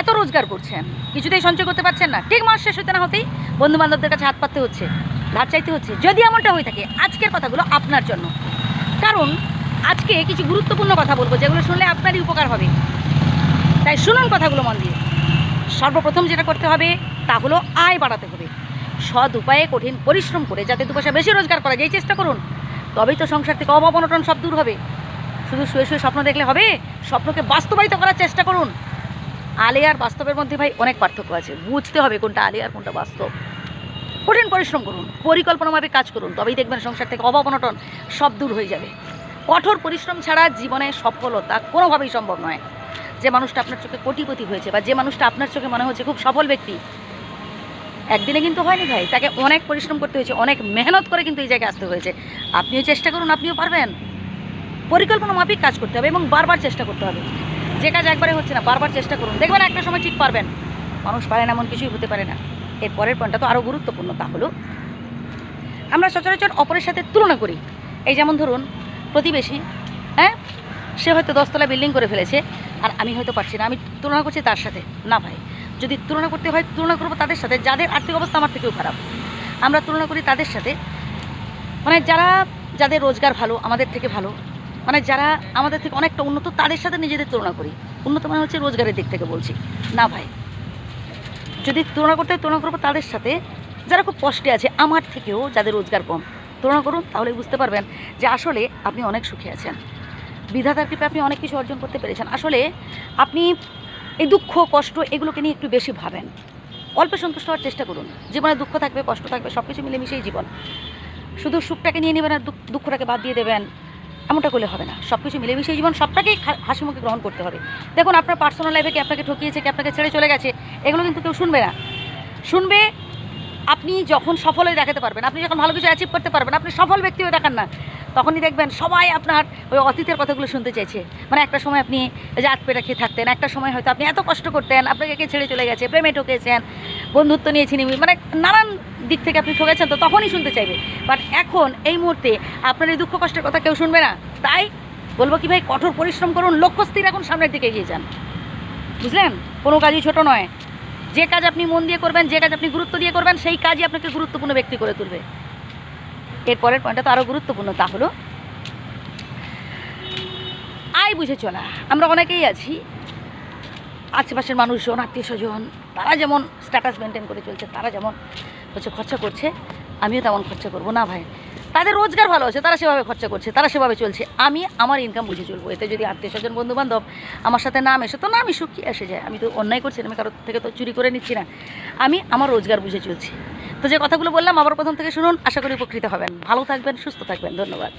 এত রোজগার করছেন, কিছুতেই সঞ্চয় করতে পারছেন না। ঠিক মাস শেষ হতে না হতেই বন্ধু বান্ধবদের কাছে হাত পাততে হচ্ছে ধার চাইতে হচ্ছে। যদি এমনটা হয়ে থাকে, আজকের কথাগুলো আপনার জন্য। কারণ, আজকে কিছু গুরুত্বপূর্ণ কথা বলব, যেগুলো শুনলে আপনারই উপকার হবে। তাই শুনুন কথাগুলো মন দিয়ে। সর্বপ্রথম যেটা করতে হবে, তা হলো আয় বাড়াতে হবে। সৎ উপায়ে কঠিন পরিশ্রম করে যাতে দু পয়সা বেশি রোজগার করা যায়, চেষ্টা করুন। তবেই তো সংসার থেকে অভাব অনটন সব দূর হবে। শুধু শুয়ে শুয়ে স্বপ্ন দেখলে হবে, স্বপ্নকে বাস্তবায়িত করার চেষ্টা করুন। আলে আর বাস্তবের মধ্যে ভাই অনেক পার্থক্য আছে। বুঝতে হবে কোনটা আলে আর কোনটা বাস্তব। কঠিন পরিশ্রম করুন, পরিকল্পনাভাবে কাজ করুন, তবেই দেখবেন সংসার থেকে অভাব অনটন সব দূর হয়ে যাবে। কঠোর পরিশ্রম ছাড়া জীবনে সফলতা কোনোভাবেই সম্ভব নয়। যে মানুষটা আপনার চোখে কোটিপতি হয়েছে বা যে মানুষটা আপনার চোখে মনে হচ্ছে খুব সফল ব্যক্তি, একদিনে কিন্তু হয়নি ভাই। তাকে অনেক পরিশ্রম করতে হয়েছে, অনেক মেহনত করে কিন্তু এই জায়গায় আসতে হয়েছে। আপনিও চেষ্টা করুন, আপনিও পারবেন। পরিকল্পনা মাফিক কাজ করতে হবে এবং বারবার চেষ্টা করতে হবে। যে কাজ একবারে হচ্ছে না, বারবার চেষ্টা করুন। দেখবেন একটা সময় ঠিক পারবেন। মানুষ পারে না, এমন কিছুই হতে পারে না। এর পরের পয়েন্টটা তো আরও গুরুত্বপূর্ণ, তা হলো আমরা সচরাচর অপরের সাথে তুলনা করি। এই যেমন ধরুন, প্রতিবেশী হ্যাঁ? সে হয়তো দশতলা বিল্ডিং করে ফেলেছে, আর আমি হয়তো পারছি না। আমি তুলনা করছি তার সাথে। না ভাই, যদি তুলনা করতে হয়, তুলনা করব তাদের সাথে। যাদের আর্থিক অবস্থা আমার থেকেও খারাপ। আমরা তুলনা করি তাদের সাথে। মানে যারা, যাদের রোজগার ভালো, আমাদের থেকে ভালো মানে যারা আমাদের থেকে অনেকটা উন্নত, তাদের সাথে নিজেদের তুলনা করি। উন্নত মানে হচ্ছে রোজগারের দিক থেকে বলছি। না ভাই, যদি তুলনা করতে তুলনা করব তাদের সাথে, যারা খুব কষ্টে আছে, আমার থেকেও যাদের রোজগার কম, তুলনা করুন, তাহলে বুঝতে পারবেন যে আসলে আপনি অনেক সুখে আছেন। বিধাতার কৃপে আপনি অনেক কিছু অর্জন করতে পেরেছেন। আসলে আপনি এই দুঃখ, কষ্ট এগুলোকে নিয়ে একটু বেশি ভাবেন। অল্প সন্তুষ্ট হওয়ার চেষ্টা করুন। জীবনে দুঃখ থাকবে, কষ্ট থাকবে সব কিছু মিলেমিশেই জীবন। শুধু সুখটাকে নিয়ে নেবেন আর দুঃখটাকে বাদ দিয়ে দেবেন। এমনটা করলে হবে না। সব কিছু মিলেমিশেই জীবন, সবটাকেই হাসি মুখে গ্রহণ করতে হবে। দেখুন, আপনার পার্সোনাল লাইফে কি আপনাকে ঠকিয়েছে, কি আপনাকে ছেড়ে চলে গেছে, এগুলো কিন্তু কেউ শুনবে না। শুনবে, আপনি যখন সফল হয়ে দেখাতে পারবেন, আপনি যখন ভালো কিছু অ্যাচিভ করতে পারবেন, আপনি সফল ব্যক্তি হয়ে দেখান না, তখনই দেখবেন সবাই আপনার ওই অতীতের কথাগুলো শুনতে চাইছে। মানে একটা সময় আপনি জাত পেটা খেয়ে থাকতেন, একটা সময় হয়তো আপনি এত কষ্ট করতেন, আপনাকে কে ছেড়ে চলে গেছে, প্রেমে ঠকেছেন, বন্ধুত্ব নিয়েছেন মানে নানান দিক থেকে আপনি ঠকেছেন তো তখনই শুনতে চাইবে। বাট এখন এই মুহূর্তে আপনার এই দুঃখ কষ্টের কথা কেউ শুনবে না। তাই বলব কি ভাই, কঠোর পরিশ্রম করুন লক্ষ্য স্থির এখন সামনের দিকে এগিয়ে যান। বুঝলেন? কোনো কাজই ছোট নয়। যে কাজ আপনি মন দিয়ে করবেন, যে কাজ আপনি গুরুত্ব দিয়ে করবেন, সেই কাজই আপনাকে গুরুত্বপূর্ণ ব্যক্তি করে তুলবে। এর পরের পয়েন্টটা তো আরও গুরুত্বপূর্ণ, তা হলো, আয় বুঝে চলা। আমরা অনেকেই আছি আশেপাশের মানুষজন, আত্মীয় স্বজন, তারা যেমন স্ট্যাটাস মেনটেন করে চলছে, তারা যেমন হচ্ছে খরচা করছে, আমিও তেমন খরচা করব। না ভাই, তাদের রোজগার ভালো আছে, তারা সেভাবে খরচা করছে, তারা সেভাবে চলছে। আমি আমার ইনকাম বুঝে চলবো। এতে যদি আত্মীয় স্বজন বন্ধু বান্ধব আমার সাথে নাম এসে, তো নাম এসুক কি এসে যায়? আমি তো অন্যায় করছি, আমি কারোর থেকে তো চুরি করে নিচ্ছি না। আমি আমার রোজগার বুঝে চলছি। তো যে কথাগুলো বললাম, আবার প্রথম থেকে শুনুন। আশা করি উপকৃত হবেন। ভালো থাকবেন, সুস্থ থাকবেন। ধন্যবাদ।